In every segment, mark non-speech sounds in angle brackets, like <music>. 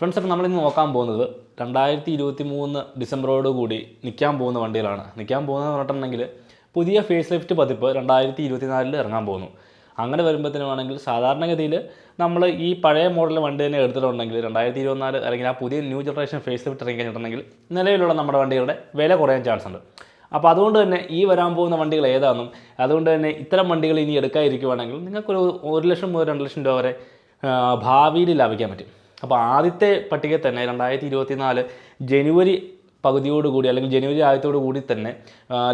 Friends അപ്പോൾ നമ്മളിന്ന് നോക്കാൻ പോകുന്നത് രണ്ടായിരത്തി ഇരുപത്തി മൂന്ന് ഡിസംബറോട് കൂടി നിൽക്കാൻ പോകുന്ന വണ്ടികളാണ്. നിൽക്കാൻ പോകുന്നത് പറഞ്ഞിട്ടുണ്ടെങ്കിൽ പുതിയ ഫേസ് ലിഫ്റ്റ് പതിപ്പ് രണ്ടായിരത്തി ഇരുപത്തിനാലിൽ ഇറങ്ങാൻ പോകുന്നു. അങ്ങനെ വരുമ്പോഴത്തേനാണെങ്കിൽ സാധാരണഗതിയിൽ നമ്മൾ ഈ പഴയ മോഡൽ വണ്ടി തന്നെ എടുത്തിട്ടുണ്ടെങ്കിൽ രണ്ടായിരത്തി ഇരുപത്തിനാല് അല്ലെങ്കിൽ ആ പുതിയ ന്യൂ ജനറേഷൻ ഫേസ് ലിഫ്റ്റ് ഇറങ്ങി കഴിഞ്ഞിട്ടുണ്ടെങ്കിൽ നിലവിലുള്ള നമ്മുടെ വണ്ടികളുടെ വില കുറയാൻ ചാൻസ് ഉണ്ട്. അപ്പോൾ അതുകൊണ്ട് തന്നെ ഈ വരാൻ പോകുന്ന വണ്ടികൾ ഏതാണെന്നും അതുകൊണ്ട് തന്നെ ഇത്തരം വണ്ടികൾ ഇനി എടുക്കാതിരിക്കുവാണെങ്കിൽ നിങ്ങൾക്കൊരു ഒരു ലക്ഷം മുതൽ രണ്ട് ലക്ഷം രൂപ വരെ ഭാവിയിൽ ലാഭിക്കാൻ പറ്റും. അപ്പോൾ ആദ്യത്തെ പട്ടികയിൽ തന്നെ രണ്ടായിരത്തി ഇരുപത്തി നാല് ജനുവരി പകുതിയോടുകൂടി അല്ലെങ്കിൽ ജനുവരി ആദ്യത്തോടു കൂടി തന്നെ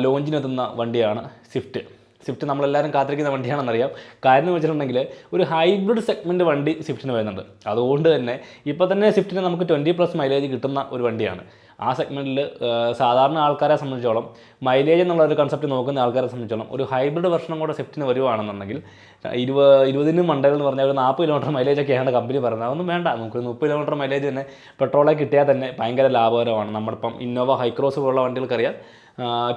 ലോഞ്ചിനെത്തുന്ന വണ്ടിയാണ് സ്വിഫ്റ്റ്. സ്വിഫ്റ്റ് നമ്മളെല്ലാവരും കാത്തിരിക്കുന്ന വണ്ടിയാണെന്നറിയാം. കാരണം വെച്ചിട്ടുണ്ടെങ്കിൽ ഒരു ഹൈബ്രിഡ് സെഗ്മെന്റ് വണ്ടി സ്വിഫ്റ്റിന് വരുന്നുണ്ട്. അതുകൊണ്ട് തന്നെ ഇപ്പോൾ തന്നെ സ്വിഫ്റ്റിന് നമുക്ക് ട്വന്റി പ്ലസ് മൈലേജ് കിട്ടുന്ന ഒരു വണ്ടിയാണ്. ആ സെഗ്മെന്റിൽ സാധാരണ ആൾക്കാരെ സംബന്ധിച്ചോളം മൈലേജ് എന്നുള്ള ഒരു കൺസെപ്റ്റ് നോക്കുന്ന ആൾക്കാരെ സംബന്ധിച്ചോളം ഒരു ഹൈബ്രിഡ് വെർഷനും കൂടെ സ്വിഫ്റ്റിന് വരുവാണെന്നുണ്ടെങ്കിൽ ഇരുപ ഇരുപതിന് മണ്ടയിൽ എന്ന് പറഞ്ഞാൽ ഒരു നാൽപ്പത് കിലോമീറ്റർ മൈലേജ് ഒക്കെയാണ് കമ്പനി പറയുന്നത്. അതൊന്നും വേണ്ട. നമുക്ക് മുപ്പത് കിലോമീറ്റർ മൈലേജ് തന്നെ പെട്രോളെ കിട്ടിയാൽ തന്നെ ഭയങ്കര ലാഭകരമാണ്. നമ്മളിപ്പം ഇന്നോവ ഹൈക്രോസ് പോലുള്ള വണ്ടികൾക്കറിയാം.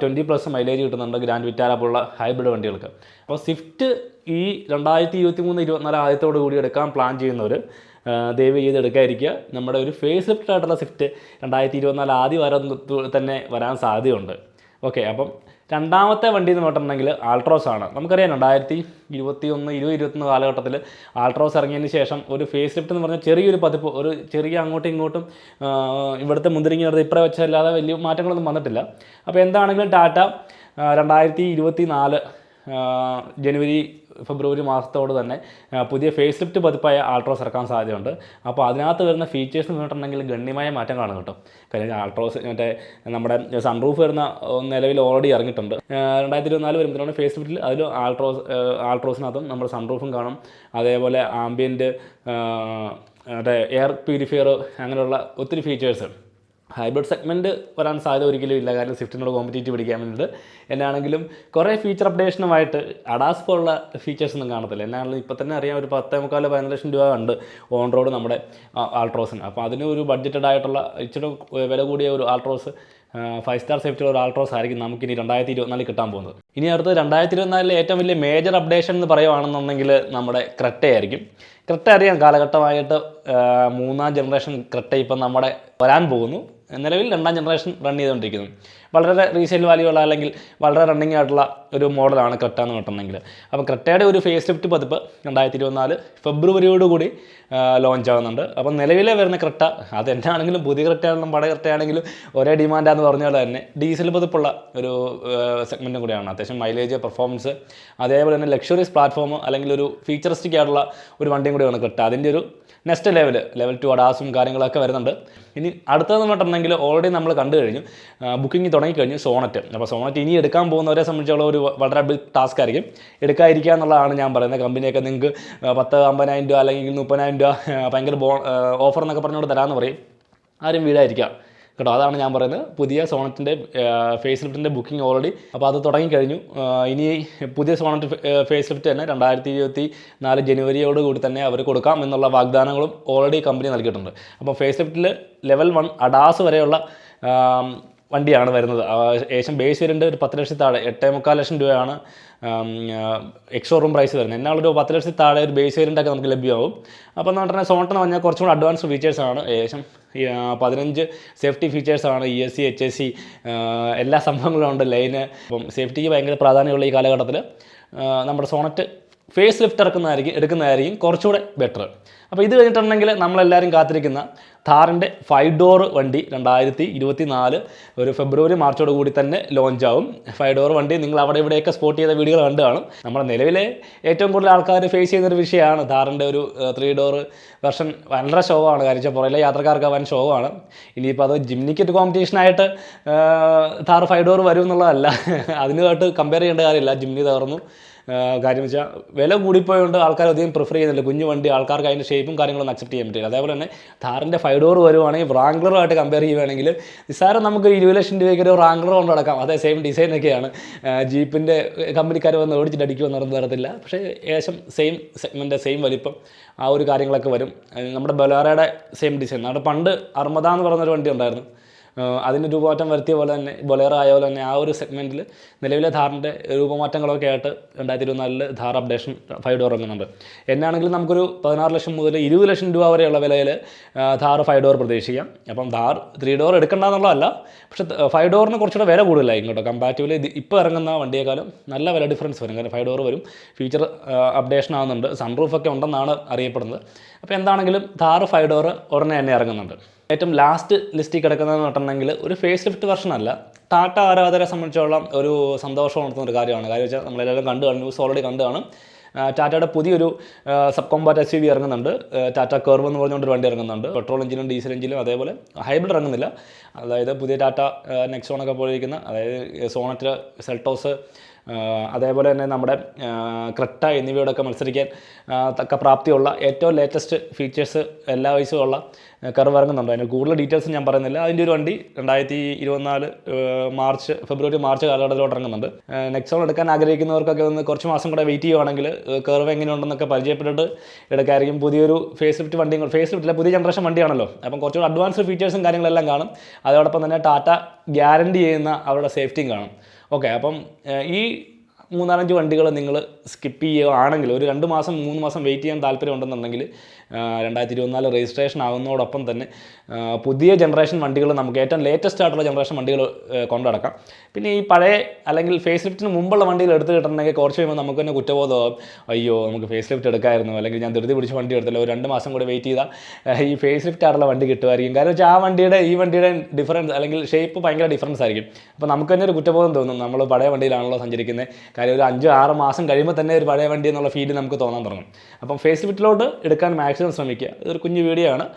ട്വന്റി പ്ലസ് മൈലേജ് കിട്ടുന്നുണ്ട് ഗ്രാൻഡ് വിറ്റാര പോലുള്ള ഹൈബ്രിഡ് വണ്ടികൾക്ക്. അപ്പോൾ സ്വിഫ്റ്റ് ഈ രണ്ടായിരത്തി ഇരുപത്തി മൂന്ന് ഇരുപത്തിനാല് ആദ്യത്തോടു കൂടി എടുക്കാൻ പ്ലാൻ ചെയ്യുന്നവർ ദയവ് ചെയ്ത് എടുക്കാതിരിക്കുക. നമ്മുടെ ഒരു ഫേസ് ലിഫ്റ്റ് ആയിട്ടുള്ള സ്വിഫ്റ്റ് രണ്ടായിരത്തി ഇരുപത്തിനാല് ആദ്യ വാരം തന്നെ വരാൻ സാധ്യതയുണ്ട്. ഓക്കെ അപ്പം രണ്ടാമത്തെ വണ്ടി എന്ന് പറഞ്ഞിട്ടുണ്ടെങ്കിൽ ആൾട്രോസ് ആണ്. നമുക്കറിയാം രണ്ടായിരത്തി ഇരുപത്തി ഒന്ന് ഇരുപത് ഇരുപത്തൊന്ന് കാലഘട്ടത്തിൽ ആൾട്രോസ് ഇറങ്ങിയതിന് ശേഷം ഒരു ഫേസ് ലിഫ്റ്റ് എന്ന് പറഞ്ഞാൽ ചെറിയൊരു പതിപ്പ് ഒരു ചെറിയ അങ്ങോട്ടും ഇങ്ങോട്ടും ഇവിടുത്തെ മുന്തിരിങ്ങി നടത്തി ഇപ്പറ വെച്ചല്ലാതെ വലിയ മാറ്റങ്ങളൊന്നും വന്നിട്ടില്ല. അപ്പോൾ എന്താണെങ്കിലും ടാറ്റ രണ്ടായിരത്തി ഇരുപത്തി നാല് ജനുവരി ഫെബ്രുവരി മാസത്തോട് തന്നെ പുതിയ ഫേസ് ലിഫ്റ്റ് പതിപ്പായ ആൾട്രോസ് ഇറക്കാൻ സാധ്യതയുണ്ട്. അപ്പോൾ അതിനകത്ത് വരുന്ന ഫീച്ചേഴ്സ് പറഞ്ഞിട്ടുണ്ടെങ്കിൽ ഗണ്യമായ മാറ്റം കാണും കേട്ടോ. കാര്യം ആൾട്രോസ് മറ്റേ നമ്മുടെ സൺറൂഫ് വരുന്ന നിലവിൽ ഓൾറെഡി ഇറങ്ങിയിട്ടുണ്ട്. രണ്ടായിരത്തി ഇരുപത്തിനാല് വരുമ്പോഴാണ് ഫേസ് ലിഫ്റ്റിൽ അതിൽ ആൾട്രോസ് ആൾട്രോസിനകത്തും നമ്മുടെ സൺറൂഫും കാണും. അതേപോലെ ആംബിയന്റ് മറ്റേ എയർ പ്യൂരിഫയർ അങ്ങനെയുള്ള ഒത്തിരി ഫീച്ചേഴ്സ് ഹൈബ്രിഡ് സെഗ്മെന്റ് വരാൻ സാധ്യത ഒരിക്കലും ഇല്ല. കാരണം സ്വിഫ്റ്റിനോട് കോമ്പറ്റീറ്റ് പിടിക്കാൻ വേണ്ടിയിട്ട്. എന്നാണെങ്കിലും കുറേ ഫീച്ചർ അപ്ഡേഷനുമായിട്ട് അഡാസ് പോലുള്ള ഫീച്ചേഴ്സൊന്നും കാണത്തില്ല. എന്നാണെങ്കിലും ഇപ്പോൾ തന്നെ അറിയാം ഒരു പത്തേ മുക്കാൽ പതിനഞ്ച് ലക്ഷം രൂപ ഉണ്ട് ഓൺ റോഡ് നമ്മുടെ ആൾട്രോസിന് അപ്പോൾ അതിന് ഒരു ബഡ്ജറ്റഡ് ആയിട്ടുള്ള ഇച്ചിരി വില കൂടിയ ഒരു ആൾട്രോസ് ഫൈവ് സ്റ്റാർ സേഫ്റ്റിയുള്ള ഒരു ആൾട്രോസ് ആയിരിക്കും നമുക്ക് ഇനി രണ്ടായിരത്തി ഇരുപത്തിനാലിൽ കിട്ടാൻ പോകുന്നത്. ഇനി അടുത്ത് രണ്ടായിരത്തി ഇരുപത്തിനാലിലെ ഏറ്റവും വലിയ മേജർ അപ്ഡേഷൻ എന്ന് പറയുവാണെന്നുണ്ടെങ്കിൽ നമ്മുടെ ക്രെട്ടയായിരിക്കും ക്രെട്ട അറിയാം കാലഘട്ടമായിട്ട് മൂന്നാം ജനറേഷൻ ക്രെട്ട ഇപ്പം നമ്മുടെ വരാൻ പോകുന്നു. നിലവിൽ രണ്ടാം ജനറേഷൻ റൺ ചെയ്തുകൊണ്ടിരിക്കുന്നു. വളരെ റീസെയിൽ വാല്യൂ ഉള്ള അല്ലെങ്കിൽ വളരെ റണ്ണിങ് ആയിട്ടുള്ള ഒരു മോഡലാണ് ക്രെട്ട എന്ന് പറഞ്ഞിട്ടുണ്ടെങ്കിൽ. അപ്പോൾ ക്രെട്ടയുടെ ഒരു ഫേസ് ലിഫ്റ്റ് പതിപ്പ് രണ്ടായിരത്തി ഇരുപത്തിനാല് ഫെബ്രുവരിയോടുകൂടി ലോഞ്ച് ആകുന്നുണ്ട് അപ്പോൾ നിലവിലെ വരുന്ന ക്രെട്ട അത് എന്നാണെങ്കിലും പുതിയ ക്രെട്ടയാണെങ്കിലും പഴയ ക്രെട്ടയാണെങ്കിലും ഒരേ ഡിമാൻഡാന്ന് പറഞ്ഞ തന്നെ ഡീസൽ പതിപ്പുള്ള ഒരു സെഗ്മെന്റും കൂടിയാണ്. അത്യാവശ്യം മൈലേജ് പെർഫോമൻസ് അതേപോലെ തന്നെ ലക്ഷറീസ് പ്ലാറ്റ്ഫോം അല്ലെങ്കിൽ ഒരു ഫീച്ചറിസ്റ്റിക് ആയിട്ടുള്ള ഒരു വണ്ടിയും കൂടിയാണ് ക്രെട്ട. അതിന്റെ ഒരു നെക്സ്റ്റ് ലെവൽ ലെവൽ ടു അഡാസും കാര്യങ്ങളൊക്കെ വരുന്നുണ്ട്. ഇനി അടുത്തതെന്ന് പറഞ്ഞിട്ടുണ്ടെങ്കിൽ ഓൾറെഡി നമ്മൾ കണ്ടു കഴിഞ്ഞു. ബുക്കിംഗ് തുടങ്ങിക്കഴിഞ്ഞു സോണറ്റ് അപ്പോൾ സോണറ്റ് ഇനി എടുക്കാൻ പോകുന്നവരെ സംബന്ധിച്ചുള്ള ഒരു വളരെ ബിഗ് ടാസ്ക് ആയിരിക്കും. എടുക്കാതിരിക്കുക എന്നുള്ളതാണ് ഞാൻ പറയുന്നത്. കമ്പനിയൊക്കെ നിങ്ങൾക്ക് പത്ത് അമ്പതിനായിരം രൂപ അല്ലെങ്കിൽ മുപ്പതിനായിരം രൂപ ഭയങ്കര ബോ ഓഫർ എന്നൊക്കെ പറഞ്ഞുകൊണ്ട് തരാമെന്ന് പറയും. ആരും വീടായിരിക്കാം കേട്ടോ അതാണ് ഞാൻ പറയുന്നത്. പുതിയ സോണറ്റിന്റെ ഫേസ് ലിഫ്റ്റിന്റെ ബുക്കിംഗ് ഓൾറെഡി അപ്പോൾ അത് തുടങ്ങിക്കഴിഞ്ഞു. ഇനി പുതിയ സോണറ്റ് ഫേസ് ലിഫ്റ്റ് തന്നെ രണ്ടായിരത്തി ഇരുപത്തി നാല് ജനുവരിയോട് കൂടി തന്നെ അവർ കൊടുക്കാം എന്നുള്ള വാഗ്ദാനങ്ങളും ഓൾറെഡി കമ്പനി നൽകിയിട്ടുണ്ട്. അപ്പോൾ ഫേസ് ലിഫ്റ്റിൽ ലെവൽ വൺ അഡാസ് വരെയുള്ള വണ്ടിയാണ് വരുന്നത്. ഏകദേശം ബേസ് വേരിയന്റ് ഒരു പത്ത് ലക്ഷത്തി താഴെ എട്ടേ മുക്കാൽ ലക്ഷം രൂപയാണ് എക്സോറൂം പ്രൈസ് വരുന്നത്. എന്നാളൊരു പത്ത് ലക്ഷത്തി താഴെ ഒരു ബേസ് വേരിയന്റ് ഒക്കെ നമുക്ക് ലഭ്യമാവും അപ്പോൾ എന്ന് പറഞ്ഞാൽ സോണ്ടെന്ന് പറഞ്ഞാൽ കുറച്ചും കൂടി അഡ്വാൻസ് ഫീച്ചേഴ്സാണ് ഏകദേശം പതിനഞ്ച് safety ഫീച്ചേഴ്സാണ് E S C H S C എല്ലാ സംഭവങ്ങളും ഉണ്ട് ലൈന്. അപ്പം സേഫ്റ്റിക്ക് ഭയങ്കര പ്രാധാന്യമുള്ള ഈ കാലഘട്ടത്തിൽ നമ്മുടെ സോണറ്റ് ഫേസ് ലിഫ്റ്റ് ഇറക്കുന്നതായിരിക്കും എടുക്കുന്നതായിരിക്കും കുറച്ചുകൂടെ ബെറ്റർ അപ്പോൾ ഇത് കഴിഞ്ഞിട്ടുണ്ടെങ്കിൽ നമ്മളെല്ലാവരും കാത്തിരിക്കുന്ന ഥാറിന്റെ ഫൈവ് ഡോർ വണ്ടി രണ്ടായിരത്തി ഇരുപത്തി നാല് ഒരു ഫെബ്രുവരി മാർച്ചോട് കൂടി തന്നെ ലോഞ്ച് ആവും. ഫൈവ് ഡോർ വണ്ടി നിങ്ങൾ അവിടെ ഇവിടെയൊക്കെ സ്പോട്ട് ചെയ്ത വീഡിയോകൾ കണ്ടു കാണും. നമ്മുടെ നിലവിലെ ഏറ്റവും കൂടുതൽ ആൾക്കാർ ഫേസ് ചെയ്യുന്നൊരു വിഷയമാണ് ഥാറിന്റെ ഒരു ത്രീ ഡോർ വെർഷൻ വളരെ ഷോവാണ് കാര്യം പുറയിലെ യാത്രക്കാർക്ക് വൻ ശോഭമാണ് ഇനിയിപ്പോൾ അത് ജിംനിക്കറ്റ് കോമ്പറ്റീഷനായിട്ട് താർ ഫൈവ് ഡോർ വരും എന്നുള്ളതല്ല. <laughs> അതിനുമായിട്ട് കമ്പയർ ചെയ്യേണ്ട കാര്യമില്ല. ജിംനി തകർന്നു. കാര്യം വെച്ചാൽ വില കൂടിപ്പോയതുകൊണ്ട് ആൾക്കാർ അധികം പ്രിഫർ ചെയ്യുന്നില്ല. കുഞ്ഞു വണ്ടി ആൾക്കാർക്ക് അതിന്റെ ഷേപ്പും കാര്യങ്ങളൊന്നും അക്സെപ്റ്റ് ചെയ്യാൻ പറ്റില്ല. അതേപോലെ തന്നെ ഥാറിന്റെ ഫൈവ് ഡോർ വരുവാണെങ്കിൽ റാംഗ്ലറുമായിട്ട് കമ്പയർ ചെയ്യുകയാണെങ്കിൽ നിസ്സാരം നമുക്ക് ഇരുപത് ലക്ഷം രൂപയ്ക്ക് ഒരു റാംഗ്ലർ കൊണ്ട് നടക്കാം. അതേ സെയിം ഡിസൈനൊക്കെയാണ് ജീപ്പിന്റെ കമ്പനിക്കാർ വന്ന് ഓടിച്ചിട്ട് അടിക്കുമെന്ന് നടന്നു തരത്തില്ല പക്ഷേ ഏകദേശം സെയിം സെഗ്മെന്റ് സെയിം വലിപ്പം ആ ഒരു കാര്യങ്ങളൊക്കെ വരും. നമ്മുടെ ബൊലാറയുടെ സെയിം ഡിസൈൻ നമ്മുടെ പണ്ട് അർമദ എന്ന് പറഞ്ഞൊരു വണ്ടി ഉണ്ടായിരുന്നു. അതിന് രൂപമാറ്റം വരുത്തിയ പോലെ തന്നെ ബൊലേറോ ആയ പോലെ തന്നെ ആ ഒരു സെഗ്മെന്റിൽ നിലവിലെ ധാറിന്റെ രൂപമാറ്റങ്ങളൊക്കെ ആയിട്ട് രണ്ടായിരത്തി ഇരുപത്തിനാലിൽ ധാർ അപ്ഡേഷൻ ഫൈവ് ഡോർ ഇറങ്ങുന്നുണ്ട്. എന്നാണെങ്കിലും നമുക്കൊരു പതിനാറ് ലക്ഷം മുതൽ ഇരുപത് ലക്ഷം രൂപ വരെയുള്ള വിലയിൽ ധാർ ഫൈവ് ഡോർ പ്രതീക്ഷിക്കാം. അപ്പം ധാർ ത്രീ ഡോർ എടുക്കണ്ടെന്നുള്ളതല്ല പക്ഷേ ഫൈവ് ഡോറിന് കുറച്ചുകൂടെ വില കൂടുതലായിരിക്കും കേട്ടോ. കമ്പാരിറ്റീവ്ലി ഇപ്പോൾ ഇറങ്ങുന്ന വണ്ടിയേക്കാളും നല്ല വില ഡിഫറൻസ് വരും. കാരണം ഫൈവ് ഡോർ വരും ഫീച്ചർ അപ്ഡേഷൻ ആവുന്നുണ്ട് സൺറൂഫ് ഒക്കെ ഉണ്ടെന്നാണ് അറിയപ്പെടുന്നത്. അപ്പോൾ എന്താണെങ്കിലും ധാർ ഫൈവ് ഡോർ ഉടനെ തന്നെ ഇറങ്ങുന്നുണ്ട്. ഏറ്റവും ലാസ്റ്റ് ലിസ്റ്റിൽ കിടക്കുന്നതെന്ന് പറഞ്ഞിട്ടുണ്ടെങ്കിൽ ഒരു ഫേസ് ലിഫ്റ്റ് വെർഷൻ അല്ല. ടാറ്റ ആരാധകരെ സംബന്ധിച്ചോളം ഒരു സന്തോഷം ഉണർത്തുന്ന ഒരു കാര്യമാണ്. കാര്യം വെച്ചാൽ നമ്മളെല്ലാവരും കണ്ടു കാണും ന്യൂസ് ഓൾറെഡി കണ്ടു കാണും. ടാറ്റയുടെ പുതിയൊരു sub compact S U V ഇറങ്ങുന്നുണ്ട്. ടാറ്റ കർവ് എന്ന് പറഞ്ഞുകൊണ്ട് വണ്ടി ഇറങ്ങുന്നുണ്ട്. പെട്രോൾ എഞ്ചിനും ഡീസൽ എഞ്ചിനും അതേപോലെ ഹൈബ്രിഡ് ഇറങ്ങുന്നില്ല. അതായത് പുതിയ ടാറ്റ നെക്സോണൊക്കെ പോയിരിക്കുന്ന അതായത് സോണറ്റ് സെൽട്ടോസ് അതേപോലെ തന്നെ നമ്മുടെ ക്രെട്ട എന്നിവയോടൊക്കെ മത്സരിക്കാൻ തക്ക പ്രാപ്തിയുള്ള ഏറ്റവും ലേറ്റസ്റ്റ് ഫീച്ചേഴ്സ് എല്ലാ വയസ്സും ഉള്ള കർവ് ഇറങ്ങുന്നുണ്ട്. അതിന് കൂടുതൽ ഡീറ്റെയിൽസ് ഞാൻ പറയുന്നില്ല. അതിന്റെ ഒരു വണ്ടി രണ്ടായിരത്തി ഇരുപത്തിനാല് മാർച്ച് ഫെബ്രുവരി മാർച്ച് കാലഘട്ടത്തിലോട്ട് ഇറങ്ങുന്നുണ്ട്. നെക്സോൺ എടുക്കാൻ ആഗ്രഹിക്കുന്നവർക്കൊക്കെ ഒന്ന് കുറച്ച് മാസം കൂടെ വെയിറ്റ് ചെയ്യുവാണെങ്കിൽ കർവ് എങ്ങനെയുണ്ടെന്നൊക്കെ പരിചയപ്പെട്ടിട്ട് എടുക്കായിരിക്കും. പുതിയൊരു ഫേസ് ലിഫ്റ്റ് വണ്ടി ഫേസ് ലിഫ്റ്റില്ല പുതിയ ജനറേഷൻ വണ്ടിയാണല്ലോ. അപ്പം കുറച്ചുകൂടി അഡ്വാൻസ്ഡ് ഫീച്ചേഴ്സും കാര്യങ്ങളെല്ലാം കാണും. അതോടൊപ്പം തന്നെ ടാറ്റ ഗ്യാരണ്ടി ചെയ്യുന്ന അവരുടെ സേഫ്റ്റിയും കാണും. ഓക്കെ അപ്പം ഈ മൂന്നാലഞ്ച് വണ്ടികൾ നിങ്ങൾ സ്കിപ്പ് ചെയ്യുകയാണെങ്കിൽ ഒരു രണ്ട് മാസം മൂന്ന് മാസം വെയിറ്റ് ചെയ്യാൻ താല്പര്യം ഉണ്ടെന്നുണ്ടെങ്കിൽ രണ്ടായിരത്തി ഇരുപത്തിനാല് രജിസ്ട്രേഷൻ ആകുന്നതോടൊപ്പം തന്നെ പുതിയ ജനറേഷൻ വണ്ടികൾ നമുക്ക് ഏറ്റവും ലേറ്റസ്റ്റ് ആയിട്ടുള്ള ജനറേഷൻ വണ്ടികൾ കൊണ്ടടക്കാം. പിന്നെ ഈ പഴയ അല്ലെങ്കിൽ ഫേസ് ലിഫ്റ്റിന് മുമ്പുള്ള വണ്ടികൾ എടുത്ത് കിട്ടണമെങ്കിൽ കുറച്ച് കഴിയുമ്പോൾ നമുക്ക് തന്നെ കുറ്റബോധമാകും അയ്യോ നമുക്ക് ഫേസ് ലിഫ്റ്റ് എടുക്കാമായിരുന്നു അല്ലെങ്കിൽ ഞാൻ ധൃതി പിടിച്ച് വണ്ടി എടുത്തല്ലോ ഒരു രണ്ട് മാസം കൂടി വെയിറ്റ് ചെയ്താൽ ഈ ഫേസ് ലിഫ്റ്റ് ആയിട്ടുള്ള വണ്ടി കിട്ടുമായിരിക്കും. കാരണം വെച്ചാൽ ആ വണ്ടിയുടെ ഈ വണ്ടിയുടെ ഡിഫറൻസ് അല്ലെങ്കിൽ ഷേപ്പ് ഭയങ്കര ഡിഫറൻസ് ആയിരിക്കും. അപ്പോൾ നമുക്ക് തന്നെ ഒരു കുറ്റബോധം തോന്നും നമ്മൾ പഴയ വണ്ടിയിലാണല്ലോ സഞ്ചരിക്കുന്നത് കാര്യം ഒരു അഞ്ച് ആറ് മാസം കഴിയുമ്പോൾ തന്നെ ഒരു പഴയ വണ്ടി എന്നുള്ള ഫീൽ നമുക്ക് തോന്നാൻ തുടങ്ങും. അപ്പം ഫേസ് എടുക്കാൻ മാക്സിമം ശ്രമിക്കുക. ഇതൊരു കുഞ്ഞു വീഡിയോ ആണ്.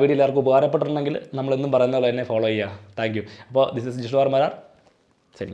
വീഡിയോ എല്ലാവർക്കും ഉപകാരപ്പെട്ടിട്ടുണ്ടെങ്കിൽ നമ്മളെന്നും പറയുന്ന പോലെ തന്നെ ഫോളോ ചെയ്യുക. താങ്ക് യു അപ്പോൾ ദിസ് ഇസ് ജിഷ്വാർ മരാർ ശരി